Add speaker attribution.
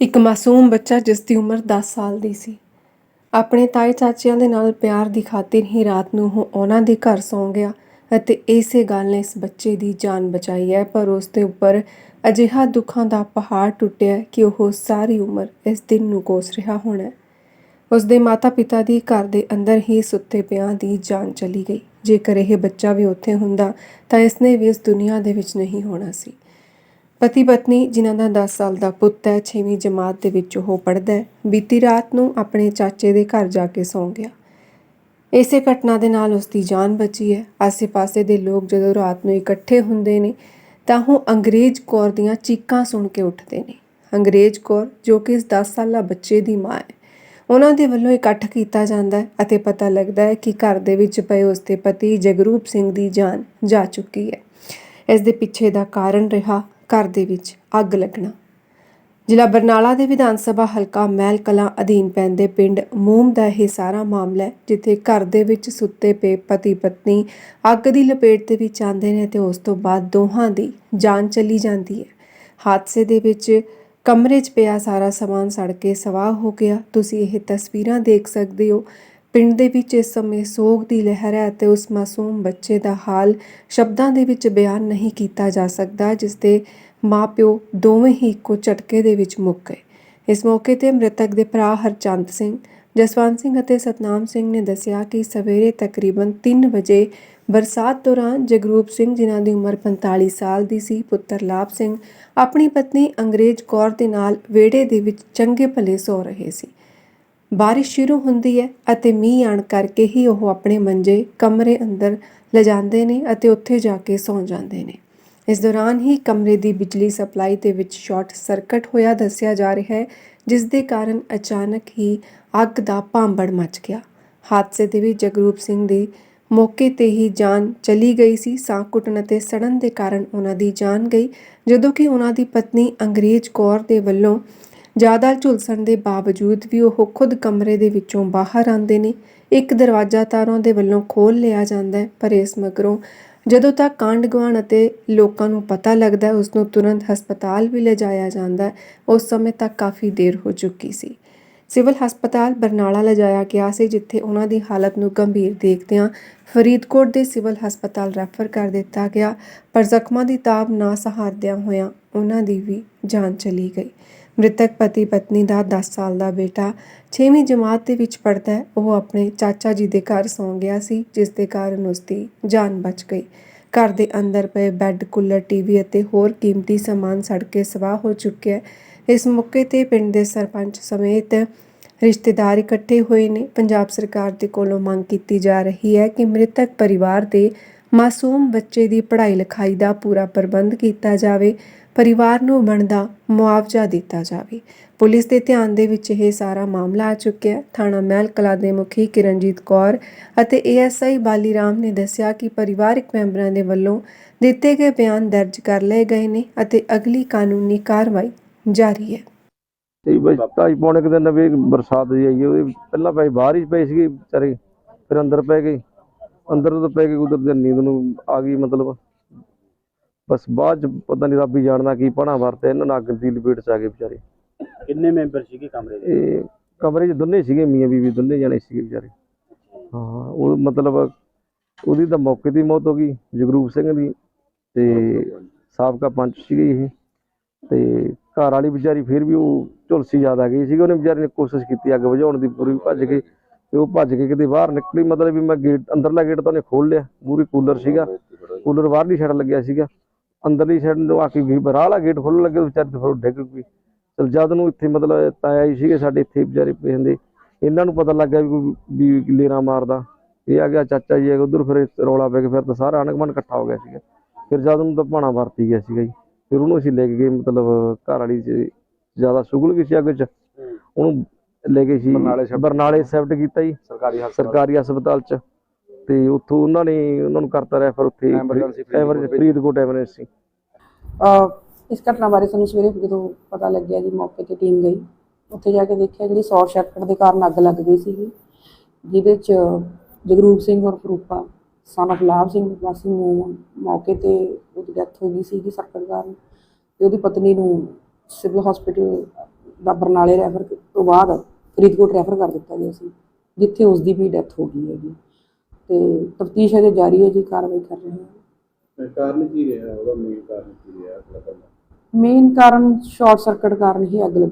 Speaker 1: ਇੱਕ ਮਾਸੂਮ ਬੱਚਾ ਜਿਸ ਦੀ ਉਮਰ 10 ਸਾਲ ਦੀ ਸੀ। ਆਪਣੇ ਤਾਏ ਚਾਚਿਆਂ ਦੇ ਨਾਲ ਪਿਆਰ ਦੀ ਖਾਤਰ ਹੀ ਰਾਤ ਨੂੰ ਉਹ ਉਹਨਾਂ ਦੇ ਘਰ ਸੌਂ ਗਿਆ ਅਤੇ ਇਸੇ ਗੱਲ ਨੇ ਇਸ ਬੱਚੇ ਦੀ ਜਾਨ ਬਚਾਈ ਹੈ, ਪਰ ਉਸ ਦੇ ਉੱਪਰ ਅਜਿਹਾ ਦੁੱਖਾਂ ਦਾ ਪਹਾੜ ਟੁੱਟਿਆ ਕਿ ਉਹ ਸਾਰੀ ਉਮਰ ਇਸ ਦਿਨ ਨੂੰ ਕੋਸ ਰਿਹਾ ਹੋਣਾ ਹੈ। ਉਸ ਦੇ ਮਾਤਾ-ਪਿਤਾ ਦੀ ਘਰ ਦੇ ਅੰਦਰ ਹੀ ਸੁੱਤੇ ਪਿਆਂ ਦੀ ਜਾਨ ਚਲੀ ਗਈ। ਜੇਕਰ ਇਹ ਬੱਚਾ ਵੀ ਉੱਥੇ ਹੁੰਦਾ ਤਾਂ ਇਸਨੇ ਵੀ ਇਸ ਦੁਨੀਆ ਦੇ ਵਿੱਚ ਨਹੀਂ ਹੋਣਾ ਸੀ। ਪਤੀ ਪਤਨੀ, ਜਿਨ੍ਹਾਂ ਦਾ 10 ਸਾਲ ਦਾ ਪੁੱਤ ਹੈ 6ਵੀਂ ਜਮਾਤ ਦੇ ਵਿੱਚ ਉਹ ਪੜ੍ਹਦਾ ਹੈ। ਬੀਤੀ ਰਾਤ ਨੂੰ ਆਪਣੇ ਚਾਚੇ ਦੇ ਘਰ ਜਾ ਕੇ ਸੌਂ ਗਿਆ। ਇਸੇ ਘਟਨਾ ਦੇ ਨਾਲ ਉਸ ਦੀ ਜਾਨ ਬਚੀ ਹੈ। ਆਸੇ-ਪਾਸੇ ਦੇ ਲੋਕ ਜਦੋਂ ਰਾਤ ਨੂੰ ਇਕੱਠੇ ਹੁੰਦੇ ਨੇ, ਤਾਂ ਉਹ ਅੰਗਰੇਜ਼ ਕੌਰ ਦੀਆਂ ਚੀਕਾਂ ਸੁਣ ਕੇ ਉੱਠਦੇ ਨੇ। ਅੰਗਰੇਜ਼ ਕੌਰ, ਜੋ ਕਿ ਇਸ 10 ਸਾਲਾ ਬੱਚੇ ਦੀ ਮਾਂ ਹੈ, ਉਹਨਾਂ ਦੇ ਵੱਲੋਂ ਇਕੱਠ ਕੀਤਾ ਜਾਂਦਾ ਹੈ ਅਤੇ ਪਤਾ ਲੱਗਦਾ ਹੈ ਕਿ ਘਰ ਦੇ ਵਿੱਚ ਪਏ ਉਸ ਦੇ ਪਤੀ ਜਗਰੂਪ ਸਿੰਘ ਦੀ ਜਾਨ ਜਾ ਚੁੱਕੀ ਹੈ। ਇਸ ਦੇ ਪਿੱਛੇ ਦਾ ਕਾਰਨ ਰਿਹਾ ਘਰ ਦੇ ਵਿੱਚ ਅੱਗ ਲੱਗਣਾ। ਜ਼ਿਲ੍ਹਾ ਬਰਨਾਲਾ ਦੇ ਵਿਧਾਨ ਸਭਾ ਹਲਕਾ ਮਹਿਲ ਕਲਾਂ ਅਧੀਨ ਪੈਂਦੇ ਪਿੰਡ ਮੂਮ ਦਾ ਇਹ ਸਾਰਾ ਮਾਮਲਾ ਹੈ, ਜਿੱਥੇ ਘਰ ਦੇ ਵਿੱਚ ਸੁੱਤੇ ਪਏ ਪਤੀ ਪਤਨੀ ਅੱਗ ਦੀ ਲਪੇਟ ਦੇ ਵਿੱਚ ਆਉਂਦੇ ਨੇ ਤੇ ਉਸ ਤੋਂ ਬਾਅਦ ਦੋਹਾਂ ਦੀ ਜਾਨ ਚਲੀ ਜਾਂਦੀ ਹੈ। ਹਾਦਸੇ ਦੇ ਵਿੱਚ ਕਮਰੇ 'ਚ ਪਿਆ ਸਾਰਾ ਸਮਾਨ ਸੜ ਕੇ ਸਵਾਹ ਹੋ ਗਿਆ। ਤੁਸੀਂ ਇਹ ਤਸਵੀਰਾਂ ਦੇਖ ਸਕਦੇ ਹੋ ਪਿੰਡ ਦੇ ਵਿੱਚ ਇਸ ਸਮੇਂ ਸੋਗ ਦੀ ਲਹਿਰ ਹੈ ਅਤੇ ਉਸ ਮਾਸੂਮ ਬੱਚੇ ਦਾ ਹਾਲ ਸ਼ਬਦਾਂ ਦੇ ਵਿੱਚ ਬਿਆਨ ਨਹੀਂ ਕੀਤਾ ਜਾ ਸਕਦਾ, ਜਿਸ ਦੇ ਮਾਪਿਓ ਦੋਵੇਂ ਹੀ ਇੱਕੋ ਝਟਕੇ ਦੇ ਵਿੱਚ ਮੁੱਕ ਗਏ। ਇਸ ਮੌਕੇ ਤੇ ਮ੍ਰਿਤਕ ਦੇ ਭਰਾ ਹਰਚੰਦ ਸਿੰਘ, ਜਸਵੰਤ ਸਿੰਘ ਅਤੇ ਸਤਨਾਮ ਸਿੰਘ ਨੇ ਦੱਸਿਆ ਕਿ ਸਵੇਰੇ ਤਕਰੀਬਨ 3 ਵਜੇ ਬਰਸਾਤ ਦੌਰਾਨ ਜਗਰੂਪ ਸਿੰਘ, ਜਿਨ੍ਹਾਂ ਦੀ ਉਮਰ 45 ਸਾਲ ਦੀ ਸੀ, ਪੁੱਤਰ ਲਾਭ ਸਿੰਘ, ਆਪਣੀ ਪਤਨੀ ਅੰਗਰੇਜ਼ ਕੌਰ ਦੇ ਨਾਲ ਵਿਹੜੇ ਦੇ ਵਿੱਚ ਚੰਗੇ ਭਲੇ ਸੌ ਰਹੇ ਸੀ। ਬਾਰਿਸ਼ ਸ਼ੁਰੂ ਹੁੰਦੀ ਹੈ ਅਤੇ ਮੀਂਹ ਆਣ ਕਰਕੇ ਹੀ ਉਹ ਆਪਣੇ ਮੰਜੇ, ਕਮਰੇ ਅੰਦਰ ਲਿਜਾਂਦੇ ਨੇ ਅਤੇ ਉੱਥੇ ਜਾ ਕੇ ਸੌਂ ਜਾਂਦੇ ਨੇ। ਇਸ ਦੌਰਾਨ ਹੀ ਕਮਰੇ ਦੀ ਬਿਜਲੀ ਸਪਲਾਈ ਦੇ ਵਿੱਚ ਸ਼ਾਰਟ ਸਰਕਟ ਹੋਇਆ ਦੱਸਿਆ ਜਾ ਰਿਹਾ ਹੈ, ਜਿਸ ਦੇ ਕਾਰਨ ਅਚਾਨਕ ਹੀ ਅੱਗ ਦਾ ਭਾਂਬੜ ਮਚ ਗਿਆ। ਹਾਦਸੇ ਦੇ ਵਿੱਚ ਜਗਰੂਪ ਸਿੰਘ ਦੀ ਮੌਕੇ ਤੇ ਹੀ ਜਾਨ ਚਲੀ ਗਈ ਸੀ। ਸਾਹ ਘੁੱਟਣ ਅਤੇ ਸੜਨ ਦੇ ਕਾਰਨ ਉਹਨਾਂ ਦੀ ਜਾਨ ਗਈ, ਜਦੋਂ ਕਿ ਉਹਨਾਂ ਦੀ ਪਤਨੀ ਅੰਗਰੇਜ਼ ਕੌਰ ਦੇ ਵੱਲੋਂ ਜ਼ਿਆਦਾ ਝੁਲਸਣ ਦੇ ਬਾਵਜੂਦ ਵੀ ਉਹ ਖੁਦ ਕਮਰੇ ਦੇ ਵਿੱਚੋਂ ਬਾਹਰ ਆਉਂਦੇ ਨੇ। ਇੱਕ ਦਰਵਾਜ਼ਾ ਤਾਰਾਂ ਦੇ ਵੱਲੋਂ ਖੋਲ ਲਿਆ ਜਾਂਦਾ ਹੈ, ਪਰ ਇਸ ਮਗਰੋਂ ਜਦੋਂ ਤੱਕ ਕਾਂਡ ਗਵਾਣ ਅਤੇ ਲੋਕਾਂ ਨੂੰ ਪਤਾ ਲੱਗਦਾ ਹੈ ਉਸ ਨੂੰ ਤੁਰੰਤ ਹਸਪਤਾਲ ਵੀ ਲਿਜਾਇਆ ਜਾਂਦਾ ਉਸ ਸਮੇਂ ਤੱਕ ਕਾਫੀ ਦੇਰ ਹੋ ਚੁੱਕੀ ਸੀ। ਸਿਵਲ ਹਸਪਤਾਲ ਬਰਨਾਲਾ ਲਿਜਾਇਆ ਗਿਆ ਸੀ, ਜਿੱਥੇ ਉਹਨਾਂ ਦੀ ਹਾਲਤ ਨੂੰ ਗੰਭੀਰ ਦੇਖਦਿਆਂ ਫਰੀਦਕੋਟ ਦੇ ਸਿਵਲ ਹਸਪਤਾਲ ਰੈਫਰ ਕਰ ਦਿੱਤਾ ਗਿਆ। ਪਰ ਜ਼ਖਮਾਂ ਦੀ ਤਾਬ ਨਾ ਸਹਾਰਦਿਆਂ ਹੋਇਆਂ ਉਹਨਾਂ ਦੀ ਵੀ ਜਾਨ ਚਲੀ ਗਈ। ਮ੍ਰਿਤਕ ਪਤੀ ਪਤਨੀ ਦਾ 10 ਸਾਲ ਦਾ ਬੇਟਾ 6ਵੀਂ ਜਮਾਤ ਦੇ ਵਿੱਚ ਪੜ੍ਹਦਾ ਹੈ। ਉਹ ਆਪਣੇ ਚਾਚਾ ਜੀ ਦੇ ਘਰ ਸੌਂ ਗਿਆ ਸੀ, ਜਿਸ ਦੇ ਕਾਰਨ ਉਸ ਦੀ ਜਾਨ ਬਚ ਗਈ। ਘਰ ਦੇ ਅੰਦਰ ਪਏ ਬੈੱਡ, ਕੂਲਰ, ਟੀਵੀ ਅਤੇ ਹੋਰ ਕੀਮਤੀ ਸਮਾਨ ਸੜ ਕੇ ਸਵਾਹ ਹੋ ਚੁੱਕਿਆ ਹੈ। ਇਸ ਮੌਕੇ ਤੇ ਪਿੰਡ ਦੇ ਸਰਪੰਚ ਸਮੇਤ ਰਿਸ਼ਤੇਦਾਰ ਇਕੱਠੇ ਹੋਏ ਨੇ। ਪੰਜਾਬ ਸਰਕਾਰ ਦੇ ਕੋਲੋਂ ਮੰਗ ਕੀਤੀ ਜਾ ਰਹੀ ਹੈ ਕਿ ਮ੍ਰਿਤਕ ਪਰਿਵਾਰ ਦੇ ਮਾਸੂਮ ਬੱਚੇ ਦੀ ਪੜ੍ਹਾਈ ਲਿਖਾਈ ਦਾ ਪੂਰਾ ਪ੍ਰਬੰਧ ਕੀਤਾ ਜਾਵੇ। ਪਰਿਵਾਰ ਨੂੰ ਬਣਦਾ ਮੁਆਵਜ਼ਾ ਦਿੱਤਾ ਜਾਵੇ। ਪੁਲਿਸ ਦੇ ਧਿਆਨ ਦੇ ਵਿੱਚ ਇਹ ਸਾਰਾ ਮਾਮਲਾ ਆ ਚੁੱਕਿਆ ਹੈ। ਥਾਣਾ ਮਹਿਲ ਕਲਾ ਦੇ ਮੁਖੀ ਕਿਰਨਜੀਤ ਕੌਰ ਅਤੇ ਏਐਸਆਈ ਬਾਲੀ ਰਾਮ ਨੇ ਦੱਸਿਆ ਕਿ ਪਰਿਵਾਰਕ ਮੈਂਬਰਾਂ ਦੇ ਵੱਲੋਂ ਦਿੱਤੇ ਗਏ ਬਿਆਨ ਦਰਜ ਕਰ ਲਏ ਗਏ ਨੇ ਅਤੇ ਅਗਲੀ ਕਾਨੂੰਨੀ ਕਾਰਵਾਈ ਜਾਰੀ ਹੈ।
Speaker 2: ਤੇ ਬਸ ਢਾਈ ਪੌਣੇ ਕੁ ਦਿਨ ਵੀ ਬਰਸਾਤ ਜੀ ਆਈ ਉਹਦੇ ਪਹਿਲਾਂ ਪਏ ਬਾਹਰ ਹੀ ਪਏ ਸੀਗੇ ਵਿਚਾਰੇ, ਫਿਰ ਅੰਦਰ ਪੈ ਗਏ। ਅੰਦਰ ਤੋਂ ਪੈ ਗਏ, ਉਧਰ ਦੇ ਨੀਂਦ ਨੂੰ ਆ ਗਈ ਮਤਲਬ। ਬਸ ਬਾਅਦ ਚ ਪਤਾ ਨਹੀਂ ਰੱਬ ਹੀ ਜਾਣਦਾ ਕੀ ਪਣਾ ਵਰਤੇ ਇਹਨਾਂ ਨਾਲ ਅੱਗ ਦੀ ਲਪੇਟ ਚ ਆ ਗਏ ਵਿਚਾਰੇ।
Speaker 3: ਕਿੰਨੇ ਮੈਂਬਰ ਸੀਗੇ ਕਮਰੇ ਦੇ?
Speaker 2: ਇਹ ਕਮਰੇ 'ਚ ਦੋਨੇ ਸੀਗੇ ਮੀਆਂ ਬੀਵੀ ਦੋਨੇ ਜਾਣੇ ਸੀਗੇ ਵਿਚਾਰੇ। ਹਾਂ ਉਹ ਮਤਲਬ ਉਹਦੀ ਤਾਂ ਮੌਕੇ ਤੇ ਹੀ ਮੌਤ ਹੋ ਗਈ ਜਗਰੂਪ ਸਿੰਘ ਦੀ ਤੇ ਸਾਬਕਾ ਪੰਚ ਸੀਗੇ ਇਹ। ਤੇ ਘਰ ਵਾਲੀ ਵਿਚਾਰੀ ਫਿਰ ਵੀ ਉਹ ਝੁਲਸੀ ਜ਼ਿਆਦਾ ਗਈ ਸੀਗੀ ਉਹਨੇ ਵਿਚਾਰੀ ਨੇ ਕੋਸ਼ਿਸ਼ ਕੀਤੀ ਅੱਗ ਬੁਝਾਉਣ ਦੀ ਪੂਰੀ ਭੱਜ ਕੇ। ਤੇ ਉਹ ਭੱਜ ਕੇ ਕਿਤੇ ਬਾਹਰ ਨਿਕਲੀ ਮਤਲਬ ਵੀ ਮੈਂ ਗੇਟ ਅੰਦਰਲਾ ਗੇਟ ਤਾਂ ਉਹਨੇ ਖੋਲ ਲਿਆ ਪੂਰੀ ਕੂਲਰ ਸੀਗਾ। ਕੂਲਰ ਬਾਹਰਲੀ ਸਾਈਡ ਲੱਗਿਆ ਸੀਗਾ। ਅੰਦਰਲੀ ਸਾਈਡ ਨੂੰ ਆ ਕੇ ਵੀ ਬਾਹਰ ਵਾਲਾ ਗੇਟ ਖੋਲਣ ਲੱਗੇ ਵਿਚਾਰੀ ਫਿਰ ਡਿੱਗ ਗਈ ਚਲ ਜਦ ਨੂੰ ਇੱਥੇ ਮਤਲਬ ਤਾਇਆ ਹੀ ਸੀਗੇ ਸਾਡੇ ਇੱਥੇ ਵਿਚਾਰੇ ਪਏ ਹੁੰਦੇ ਇਹਨਾਂ ਨੂੰ ਪਤਾ ਲੱਗਾ ਵੀ ਕੋਈ ਵੀ ਲੇਰਾ ਮਾਰਦਾ। ਇਹ ਆ ਗਿਆ ਚਾਚਾ ਜੀ ਉਧਰ ਫਿਰ ਰੌਲਾ ਪੈ ਗਿਆ ਫਿਰ ਤਾਂ ਸਾਰਾ ਅਣਗਮਨ ਇਕੱਠਾ ਹੋ ਗਿਆ ਸੀਗਾ। ਫਿਰ ਜਦ ਨੂੰ ਤਾਂ ਭਾਣਾ ਵਰਤੀ ਗਿਆ ਸੀਗਾ ਜੀ। ਫਿਰ ਉਹਨੂੰ ਅਸੀਂ ਲੈ ਕੇ ਗਏ ਮਤਲਬ ਘਰ ਵਾਲੀ ਜ਼ਿਆਦਾ ਸੁਗਲ ਗਈ ਸੀ ਅੱਗ ਚ। ਉਹਨੂੰ ਲੈ ਗਏ ਸੀ
Speaker 3: ਬਰਨਾਲੇ
Speaker 2: ਸ਼ਿਫਟ ਕੀਤਾ ਜੀ।
Speaker 3: ਸਰਕਾਰੀ ਹਸਪਤਾਲ
Speaker 2: ਸਰਕਾਰੀ ਹਸਪਤਾਲ ਚ। ਤੇ ਉੱਥੋਂ ਉਹਨਾਂ ਨੇ ਉਹਨਾਂ ਨੂੰ ਕਰਤਾ ਰੈਫਰ ਉੱਥੇ ਐਮਰਜੈਂਸੀ ਫਰੀਦਕੋਟ ਐਮਰਜੈਂਸੀ।
Speaker 4: ਇਸ ਘਟਨਾ ਬਾਰੇ ਸਾਨੂੰ ਸਵੇਰੇ ਜਦੋਂ ਪਤਾ ਲੱਗਿਆ ਜੀ ਮੌਕੇ ਤੇ ਟੀਮ ਗਈ ਉੱਥੇ ਜਾ ਕੇ ਦੇਖਿਆ ਜਿਹੜੀ ਸ਼ਾਰਟ ਸਰਕਟ ਦੇ ਕਾਰਨ ਅੱਗ ਲੱਗ ਗਈ ਸੀ ਜਿਹਦੇ ਚ ਜਗਰੂਪ ਸਿੰਘ ਔਰ ਫਰੂਪਾ ਸਨ of ਲਾਭ ਸਿੰਘ ਵਾਸੀ ਨੂੰ ਮੌਕੇ ਤੇ ਉਹਦੀ ਡੈਥ ਹੋ ਗਈ ਸੀ ਸਰਕਟ ਕਾਰਨ ਤੇ ਉਹਦੀ ਪਤਨੀ ਨੂੰ ਸਿਵਲ ਹਸਪੀਟਲ ਦਾ ਬਰਨਾਲੇ ਰੈਫਰ ਤੋਂ ਬਾਅਦ ਫਰੀਦਕੋਟ ਰੈਫਰ ਕਰ ਦਿੱਤਾ ਗਿਆ ਸੀ ਜਿੱਥੇ ਉਸ ਦੀ ਵੀ ਡੈਥ ਹੋ ਗਈ ਹੈਗੀ। ਤੇ ਤਫਤੀਸ਼ ਅਜੇ ਜਾਰੀ ਹੈ ਜੀ ਕਾਰਵਾਈ ਕਰ ਰਹੇ ਹਾਂ।
Speaker 3: ਕਾਰਨ ਕੀ ਰਿਹਾ? ਉਹਦਾ ਮੇਨ ਕਾਰਨ ਕੀ ਰਿਹਾ?
Speaker 4: ਮੇਨ ਕਾਰਨ ਸ਼ਾਰਟ ਸਰਕਟ ਕਾਰਨ ਹੀ ਅੱਗ ਲੱਗੀ।